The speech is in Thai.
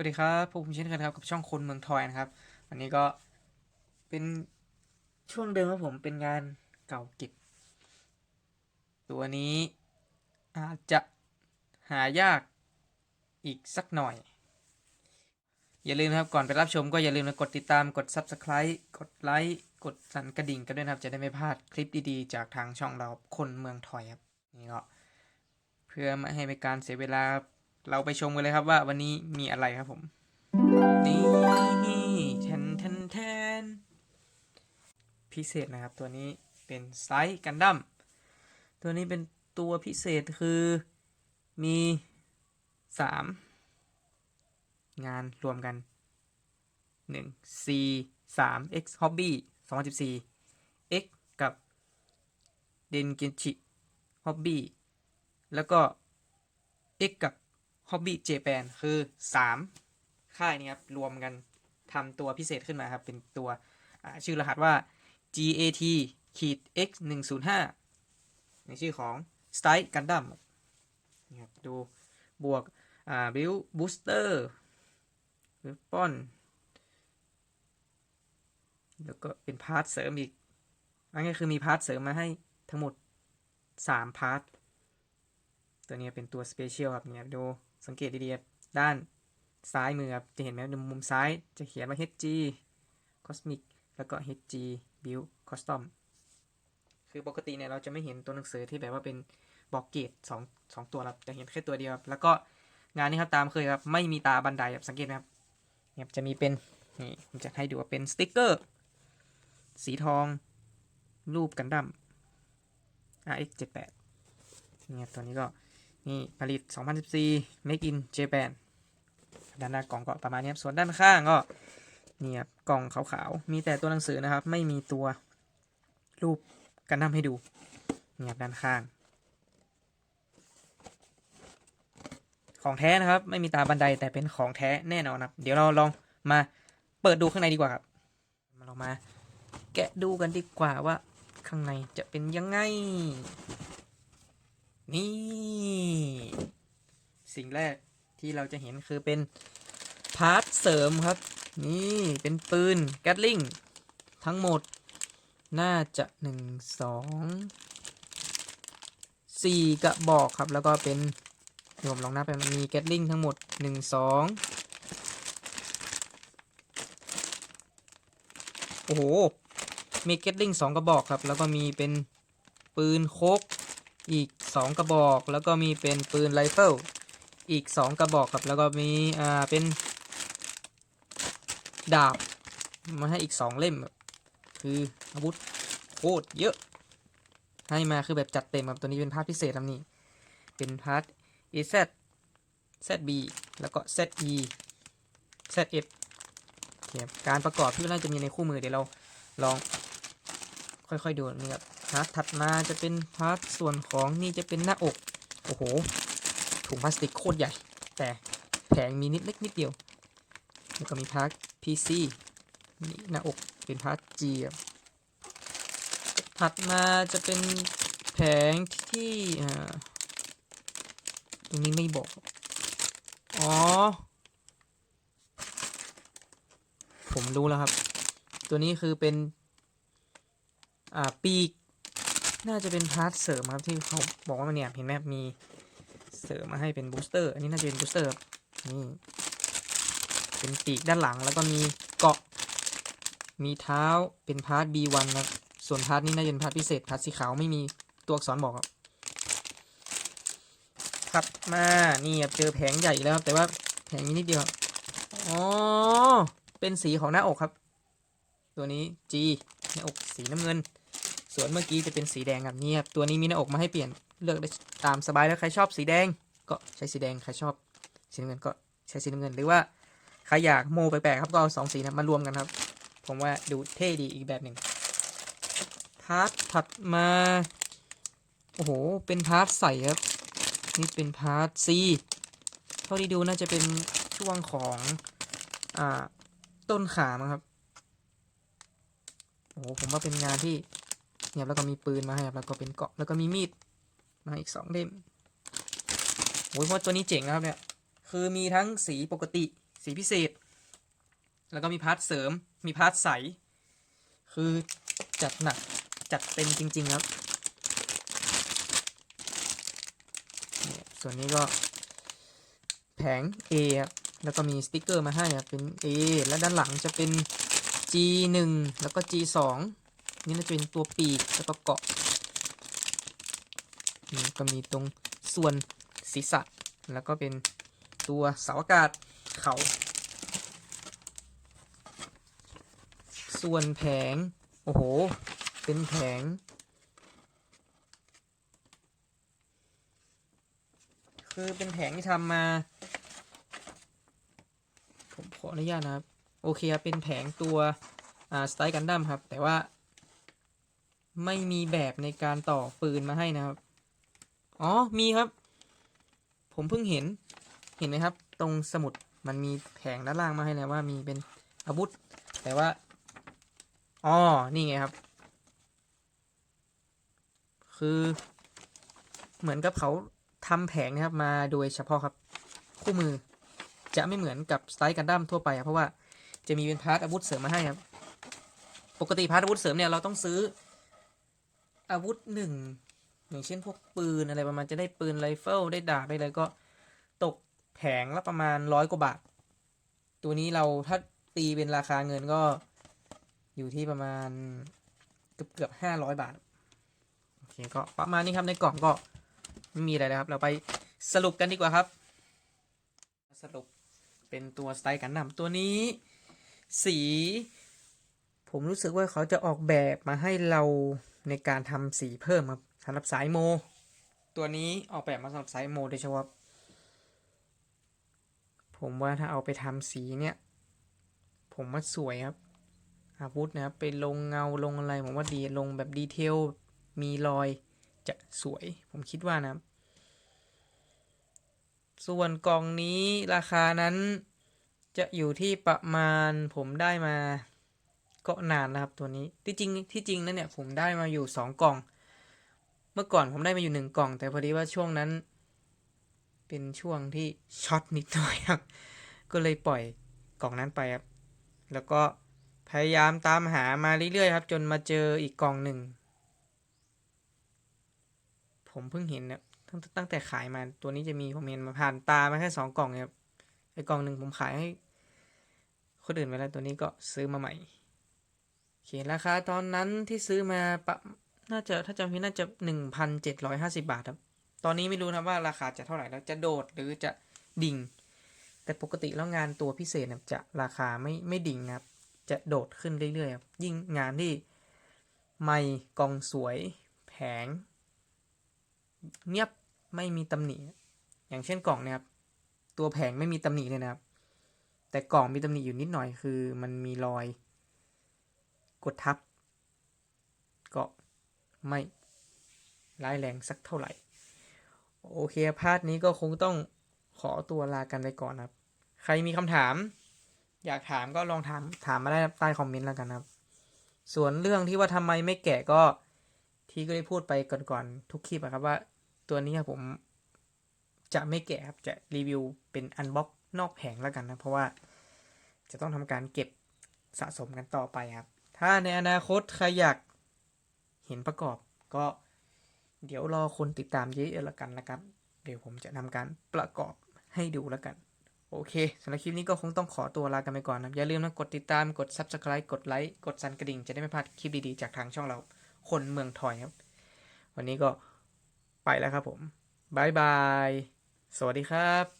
วัสดีครับพบผมเช่นเคยครับกับช่องคนเมืองทอยนะครับวันนี้ก็เป็นช่วงเดิมครับผมเป็นงานเก่าเก็บ ตัวนี้อาจจะหายากอีกสักหน่อย อย่าลืมนะครับก่อนไปรับชมก็อย่าลืมนะกดติดตามกด Subscribe กดไลค์กดสั่นกระดิ่งกันด้วยนะครับ จะได้ไม่พลาดคลิปดีๆ จากทางช่องเราคนเมืองทอยครับนี่ก็เพื่อไม่ให้เป็นการเสียเวลา เราไปชมกันเลยครับว่าวันนี้มีอะไรครับผม นี่แทนแทนแทนพิเศษนะครับ ตัวนี้เป็นไซส์กันดั้มตัวนี้เป็นตัวพิเศษคือมีสามงานรวมกันหนึ่ง C สาม X Hobby สองพันสิบสี่ X กับเดนเกนชิ Hobby แล้วก็ X กับ Hobby Japan คือ 3 ค่ายนี้ครับ รวมกันทำตัวพิเศษขึ้นมาครับ เป็นตัวชื่อรหัสว่า GAT ขีด X 1 0 5ในชื่อของ Style Gundam นี่ครับดูบวกอ่า Build Booster Weapon แล้วก็เป็นพาร์ทเสริมอีกอันนี้คือมีพาร์ทเสริมมาให้ทั้งหมด 3 พาร์ท ตัวนี้เป็นตัวสเปเชียลครับเนี่ยดู สังเกตดีๆด้านซ้ายมือครับจะเห็นไหมมุมซ้ายจะเขียนว่า HG Cosmic แล้วก็ HG Build Custom คือปกติเนี่ยเราจะไม่เห็นตัวหนังสือที่แบบว่าเป็นบอกเกตสองสองตัวครับจะเห็นแค่ตัวเดียวครับแล้วก็งานนี้ครับตามเคยครับไม่มีตาบันไดครับสังเกตไหมครับเนี่ยจะมีเป็นนี่ผมจะให้ดูว่าเป็นสติกเกอร์สีทอง รูปกันดั้ม RX 78 เนี่ยตัวนี้ก็ นี่ผลิต 2014 Make in Japan ด้านหน้ากล่องก็ประมาณนี้ครับ ส่วนด้านข้างก็เนี่ยครับกล่องขาวๆ มีแต่ตัวหนังสือนะครับ ไม่มีตัวรูปกันนำให้ดูเนี่ยครับด้านข้าง ของแท้นะครับ ไม่มีตาบันไดแต่เป็นของแท้แน่นอนครับ เดี๋ยวเราลองมาเปิดดูข้างในดีกว่าครับ มาลองมา แกะดูกันดีกว่าว่าข้างในจะเป็นยังไง นี่ สิ่งแรกที่เราจะเห็นคือเป็น พาร์ทเสริมครับ นี่เป็นปืนแกตลิงทั้งหมด น่าจะหนึ่งสองสี่กระบอกครับ แล้วก็เป็นเดี๋ยวผมลองนับไปมีแกตลิงทั้งหมดหนึ่งสองโอ้โห มีแกตลิงสองกระบอกครับ แล้วก็มีเป็นปืนโคก อีก 2 กระบอก แล้วก็มีเป็นปืนไรเฟิลอีก 2 กระบอกครับ แล้วก็มีอ่าเป็น ดาบมาให้อีก 2 เล่มคืออาวุธโคตรเยอะ ให้มาคือแบบจัดเต็มครับ ตัวนี้เป็นพาร์ทพิเศษครับนี่ เป็นพาร์ท AZ ZB แล้วก็ ZE ZF โอเคครับการประกอบที่น่าจะมีในคู่มือเดี๋ยวเราลองค่อยๆดูนี่ครับ พาร์ทถัดมาจะเป็นพาร์ทส่วนของนี่จะเป็นหน้าอก โอ้โห ถุงพลาสติกโคตรใหญ่ แต่แผงมีนิดเล็กนิดเดียว แล้วก็มีพาร์ท PC นี่หน้าอกเป็นพาร์ท G ถัดมาจะเป็นแผงที่อ่าตรงนี้ไม่บอก อ๋อ ผมรู้แล้วครับ ตัวนี้คือเป็น อ่า ปีก น่าจะเป็นพาร์ทเสริมครับที่เขาบอกว่ามันเนี่ยเห็นไหมมีเสริมมาให้เป็นบูสเตอร์ อันนี้น่าจะเป็นบูสเตอร์ครับนี่เป็นปีกด้านหลังแล้วก็มีเกาะ มีเท้าเป็นพาร์ท B1 ครับ ส่วนพาร์ทนี้น่าจะเป็นพาร์ทพิเศษพาร์ทสีขาวไม่มีตัวอักษรบอกครับถัดมานี่ครับเจอแผงใหญ่แล้วครับแต่ว่าแผงนี้นิดเดียวอ๋อเป็นสีของหน้าอกครับ ตัวนี้ G หน้าอกสีน้ำเงิน ส่วนเมื่อกี้จะเป็นสีแดงครับเนี่ยตัวนี้มีหน้าอกมาให้เปลี่ยนเลือกได้ตามสบายแล้วใครชอบสีแดงก็ใช้สีแดงใครชอบสีน้ำเงินก็ใช้สีน้ำเงิน หรือว่าใครอยากโมแปลกๆครับก็เอาสองสีนะมารวมกันครับ ผมว่าดูเท่ดีอีกแบบหนึ่งพาร์ทถัดมาโอ้โหเป็นพาร์ทใสครับนี่เป็นพาร์ท C เท่าที่ดูน่าจะเป็นช่วงของอ่าต้นขามั้งครับโอ้โหผมว่าเป็นงานที่ เนี่ยแล้วก็มีปืนมาให้ครับแล้วก็เป็นเกาะแล้วก็มีมีดมาอีกสองเล่มโอ้ยเพราะตัวนี้เจ๋งนะครับเนี่ยคือมีทั้งสีปกติสีพิเศษ แล้วก็มีพาร์ทเสริมมีพาร์ทใส คือจัดหนักจัดเต็มจริง ๆ ครับเนี่ยส่วนนี้ก็แผง A ครับแล้วก็มีสติกเกอร์มาให้ครับเป็น A และด้านหลังจะเป็น G1 แล้วก็ G2 นี่น่าจะเป็นตัวปีกแล้วก็เกาะนี่ก็มีตรงส่วนศีรษะ แล้วก็เป็นตัวเสาอากาศเขาส่วนแผง โอ้โห เป็นแผง คือเป็นแผงที่ทำมา ผมขออนุญาตนะครับ โอเคครับ เป็นแผงตัว อ่า สไตล์กันดั้มครับ แต่ว่า ไม่มีแบบในการต่อปืนมาให้นะครับ อ๋อ มีครับ ผมเพิ่งเห็น เห็นไหมครับ ตรงสมุดมันมีแผงด้านล่างมาให้แล้วว่ามีเป็นอาวุธ แต่ว่า อ๋อ นี่ไงครับ คือเหมือนกับเขาทำแผงนะครับมาโดยเฉพาะครับ คู่มือจะไม่เหมือนกับสไตล์กันดั้มทั่วไปครับเพราะว่าจะมีเป็นพาร์ทอาวุธเสริมมาให้ครับ ปกติพาร์ทอาวุธเสริมเนี่ยเราต้องซื้อ อาวุธหนึ่งอย่างเช่นพวกปืนอะไรประมาณจะได้ปืนไรเฟิลได้ดาบได้อะไรก็ตกแผงละประมาณร้อยกว่าบาท ตัวนี้เราถ้าตีเป็นราคาเงินก็อยู่ที่ประมาณเกือบเกือบห้าร้อยบาท โอเคก็ประมาณนี้ครับในกล่องก็ไม่มีอะไรแล้วครับ เราไปสรุปกันดีกว่าครับ สรุปเป็นตัวสไตล์กันนำตัวนี้ สี ผมรู้สึกว่าเขาจะออกแบบมาให้เรา ในการทำสีเพิ่มครับสำหรับสายโม ตัวนี้ออกแบบมาสำหรับสายโมโดยเฉพาะผมว่าถ้าเอาไปทำสีเนี่ย ผมว่าสวยครับ อาวุธนะครับไปลงเงาลงอะไรผมว่าดีลงแบบดีเทลมีรอยจะสวย ผมคิดว่านะครับส่วนกล่องนี้ราคานั้นจะอยู่ที่ประมาณผมได้มา ก็นานนะครับตัวนี้ที่จริงที่จริงนั้นเนี่ยผมได้มาอยู่สองกล่อง เมื่อก่อนผมได้มาอยู่หนึ่งกล่อง แต่พอดีว่าช่วงนั้น เป็นช่วงที่ช็อตนิดหน่อยครับก็เลยปล่อยกล่องนั้นไปครับ แล้วก็พยายามตามหามาเรื่อยๆครับ จนมาเจออีกกล่องหนึ่ง ผมเพิ่งเห็นเนี่ยตั้งตั้งแต่ขายมาตัวนี้จะมีผมเห็นมาผ่านตามาแค่สองกล่องครับไอ้กล่องหนึ่งผมขายให้คนอื่นไปแล้วตัวนี้ก็ซื้อมาใหม่ เคราคาตอนนั้นที่ซื้อมาปะน่าจะถ้าจำไม่ผิดน่าจะหนึ่งพันเจ็ดร้อยห้าสิบาทครับ ตอนนี้ไม่รู้นะว่าราคาจะเท่าไหร่แล้วจะโดดหรือจะดิ่ง แต่ปกติแล้วงานตัวพิเศษเนี่ยจะราคาไม่ไม่ดิ่งนะครับ จะโดดขึ้นเรื่อยๆครับยิ่งงานที่ไม่กองสวย แผง เงียบไม่มีตำหนิ อย่างเช่นกล่องเนี่ยครับ ตัวแผงไม่มีตำหนิเลยนะครับ แต่กล่องมีตำหนิอยู่นิดหน่อยคือมันมีรอย กดทับ ก็ไม่ร้ายแรงสักเท่าไหร่ โอเคพาร์ทนี้ก็คงต้องขอตัวลากันไปก่อนครับ ใครมีคำถาม อยากถามก็ลองถามถามมาได้ใต้คอมเมนต์แล้วกันครับ ส่วนเรื่องที่ว่าทำไมไม่แกะก็ที่ก็ได้พูดไปก่อนๆทุกคลิปอะครับว่าตัวนี้ผมจะไม่แกะครับจะรีวิวเป็นอันบ็อกนอกแผงแล้วกันนะ เพราะว่าจะต้องทำการเก็บสะสมกันต่อไปครับ ถ้าในอนาคตใครอยากเห็นประกอบก็ เดี๋ยวรอคนติดตามเยอะๆแล้วกันนะครับ เดี๋ยวผมจะทำการประกอบให้ดูแล้วกัน โอเคสำหรับคลิปนี้ก็คงต้องขอตัวลากันไปก่อนนะอย่าลืมนะกดติดตามกด Subscribe กดไลค์กดสั่นกระดิ่ง จะได้ไม่พลาดคลิปดีๆ จากทางช่องเราคนเมืองทอยครับ วันนี้ก็ไปแล้วครับผมบายบาย สวัสดีครับ